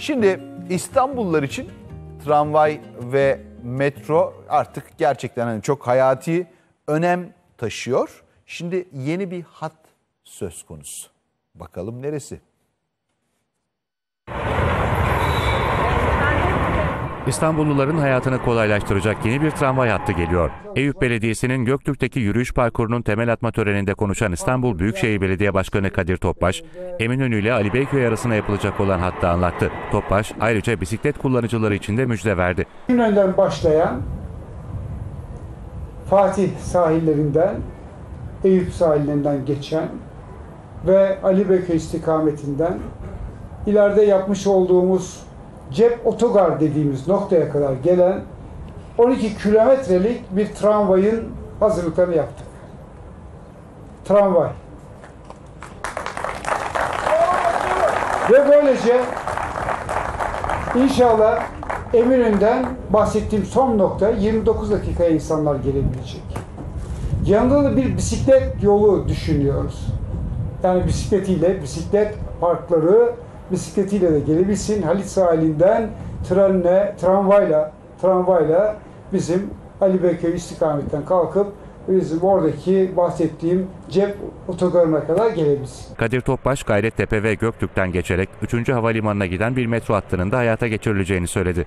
Şimdi İstanbullular için tramvay ve metro artık gerçekten hani çok hayati önem taşıyor. Şimdi yeni bir hat söz konusu. Bakalım neresi? İstanbulluların hayatını kolaylaştıracak yeni bir tramvay hattı geliyor. Eyüp Belediyesi'nin Göktürk'teki yürüyüş parkurunun temel atma töreninde konuşan İstanbul Büyükşehir Belediye Başkanı Kadir Topbaş, Eminönü ile Ali Beyköy arasında yapılacak olan hattı anlattı. Topbaş ayrıca bisiklet kullanıcıları için de müjde verdi. Eminönü'nden başlayan Fatih sahillerinden, Eyüp sahillerinden geçen ve Ali Beyköy istikametinden ileride yapmış olduğumuz cep otogar dediğimiz noktaya kadar gelen 12 kilometrelik bir tramvayın hazırlıklarını yaptık. Tramvay. Ve böylece inşallah Eminönü'nden bahsettiğim son nokta 29 dakikaya insanlar gelebilecek. Yanında da bir bisiklet yolu düşünüyoruz. Yani bisikletiyle, bisiklet parkları bisikletiyle de gelebilsin. Halit sahilinden trenle, tramvayla, tramvayla bizim Ali Beyköy istikametten kalkıp bizim oradaki bahsettiğim cep otogarına kadar gelebilsin. Kadir Topbaş, Gayrettepe ve Göktürk'ten geçerek 3. Havalimanı'na giden bir metro hattının da hayata geçirileceğini söyledi.